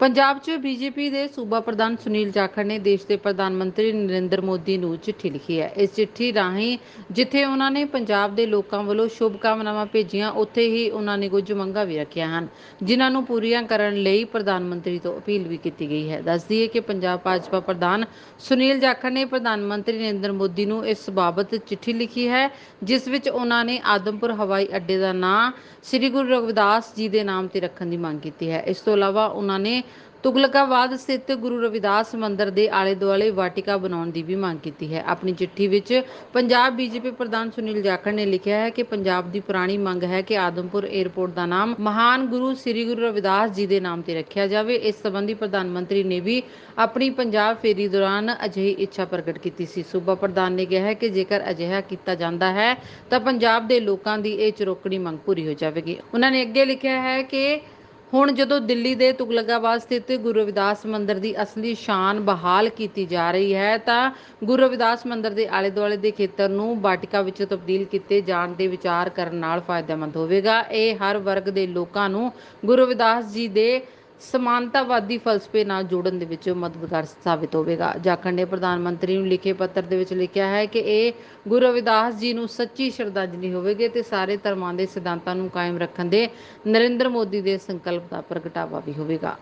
ਪੰਜਾਬ 'ਚ ਬੀਜੇਪੀ ਦੇ ਸੂਬਾ ਪ੍ਰਧਾਨ ਸੁਨੀਲ ਜਾਖੜ ਨੇ ਦੇਸ਼ ਦੇ ਪ੍ਰਧਾਨ ਮੰਤਰੀ ਨਰਿੰਦਰ ਮੋਦੀ ਨੂੰ ਚਿੱਠੀ ਲਿਖੀ ਹੈ। ਇਸ ਚਿੱਠੀ ਰਾਹੀਂ ਜਿੱਥੇ ਉਹਨਾਂ ਨੇ ਪੰਜਾਬ ਦੇ ਲੋਕਾਂ ਵੱਲੋਂ ਸ਼ੁਭ ਕਾਮਨਾਵਾਂ ਭੇਜੀਆਂ, ਉੱਥੇ ਹੀ ਉਹਨਾਂ ਨੇ ਕੁਝ ਮੰਗਾਂ ਵੀ ਰੱਖੀਆਂ ਹਨ, ਜਿਨ੍ਹਾਂ ਨੂੰ ਪੂਰੀਆਂ ਕਰਨ ਲਈ ਪ੍ਰਧਾਨ ਮੰਤਰੀ ਤੋਂ ਅਪੀਲ ਵੀ ਕੀਤੀ ਗਈ ਹੈ। ਦੱਸਦੀ ਹੈ ਕਿ ਪੰਜਾਬ ਭਾਜਪਾ ਪ੍ਰਧਾਨ ਸੁਨੀਲ ਜਾਖੜ ਨੇ ਪ੍ਰਧਾਨ ਮੰਤਰੀ ਨਰਿੰਦਰ ਮੋਦੀ ਨੂੰ ਇਸ ਬਾਬਤ ਚਿੱਠੀ ਲਿਖੀ ਹੈ, ਜਿਸ ਵਿੱਚ ਉਹਨਾਂ ਨੇ ਆਦਮਪੁਰ ਹਵਾਈ ਅੱਡੇ ਦਾ ਨਾਂ, ਸ੍ਰੀ ਗੁਰੂ ਰਵਿਦਾਸ ਜੀ ਦੇ ਨਾਮ ਤੇ ਰੱਖਣ ਦੀ ਮੰਗ ਕੀਤੀ ਹੈ। ਇਸ ਤੋਂ ਇਲਾਵਾ ਉਹਨਾਂ ਨੇ ਤੁਗਲਕਾਬਾਦ ਸਥਿਤ ਗੁਰੂ ਰਵਿਦਾਸ ਮੰਦਿਰ ਦੇ ਆਲੇ ਦੁਆਲੇ ਵਾਟਿਕਾ ਬਣਾਉਣ ਦੀ ਵੀ ਮੰਗ ਕੀਤੀ ਹੈ। ਆਪਣੀ ਚਿੱਠੀ ਵਿੱਚ ਪੰਜਾਬ ਬੀਜੇਪੀ ਪ੍ਰਧਾਨ ਸੁਨੀਲ ਜਾਖੜ ਨੇ ਲਿਖਿਆ ਹੈ ਕਿ ਪੰਜਾਬ ਦੀ ਪੁਰਾਣੀ ਮੰਗ ਹੈ ਕਿ ਆਦਮਪੁਰ 에ਅਰਪੋਰਟ ਦਾ ਨਾਮ ਮਹਾਨ ਗੁਰੂ ਸ੍ਰੀ ਗੁਰੂ ਰਵਿਦਾਸ ਜੀ ਦੇ ਨਾਮ ਤੇ ਰੱਖਿਆ ਜਾਵੇ। ਇਸ ਸੰਬੰਧੀ ਪ੍ਰਧਾਨ ਮੰਤਰੀ ਨੇ ਵੀ ਆਪਣੀ ਪੰਜਾਬ ਫੇਰੀ ਦੌਰਾਨ ਅਜਿਹੀ ਇੱਛਾ ਪ੍ਰਗਟ ਕੀਤੀ ਸੀ। ਸੂਬਾ ਪ੍ਰਧਾਨ ਨੇ ਕਿਹਾ ਹੈ ਕਿ ਜੇਕਰ ਅਜਿਹਾ ਕੀਤਾ ਜਾਂਦਾ ਹੈ, ਤਾਂ ਪੰਜਾਬ ਦੇ ਲੋਕਾਂ ਦੀ ਇਹ ਚਰੋਕੜੀ ਮੰਗ ਪੂਰੀ ਹੋ ਜਾਵੇਗੀ। ਉਹਨਾਂ ਨੇ ਅੱਗੇ ਲਿਖਿਆ ਹੈ ਕਿ ਹੁਣ ਜਦੋਂ ਦਿੱਲੀ ਦੇ ਤੁਗਲਕਾਬਾਦ ਸਥਿਤ ਗੁਰੂ ਰਵਿਦਾਸ ਮੰਦਿਰ ਦੀ ਅਸਲੀ ਸ਼ਾਨ ਬਹਾਲ ਕੀਤੀ ਜਾ ਰਹੀ ਹੈ, ਤਾਂ ਗੁਰੂ ਰਵਿਦਾਸ ਮੰਦਿਰ ਦੇ ਆਲੇ ਦੁਆਲੇ ਦੇ ਖੇਤਰ ਨੂੰ ਬਾਟਿਕਾ ਵਿੱਚ ਤਬਦੀਲ ਕੀਤੇ ਜਾਣ ਦੇ ਵਿਚਾਰ ਕਰਨ ਨਾਲ ਫਾਇਦੇਮੰਦ ਹੋਵੇਗਾ। ਇਹ ਹਰ ਵਰਗ ਦੇ ਲੋਕਾਂ ਨੂੰ ਗੁਰੂ ਰਵਿਦਾਸ ਜੀ ਦੇ ਸਮਾਨਤਾਵਾਦੀ ਫਲਸਫੇ ਨਾਲ ਜੋੜਨ ਦੇ ਵਿੱਚ ਮਦਦਗਾਰ ਸਾਬਿਤ ਹੋਵੇਗਾ। ਜਾਖੜ ਨੇ ਪ੍ਰਧਾਨ ਮੰਤਰੀ ਨੂੰ ਲਿਖੇ ਪੱਤਰ ਦੇ ਵਿੱਚ ਲਿਖਿਆ ਹੈ ਕਿ ਇਹ ਗੁਰੂ ਰਵਿਦਾਸ ਜੀ ਨੂੰ ਸੱਚੀ ਸ਼ਰਧਾਂਜਲੀ ਹੋਵੇਗੀ ਤੇ ਸਾਰੇ ਧਰਮਾਂ ਦੇ ਸਿਧਾਂਤਾਂ ਨੂੰ ਕਾਇਮ ਰੱਖਣ ਦੇ ਨਰਿੰਦਰ ਮੋਦੀ ਦੇ ਸੰਕਲਪ ਦਾ ਪ੍ਰਗਟਾਵਾ ਵੀ ਹੋਵੇਗਾ।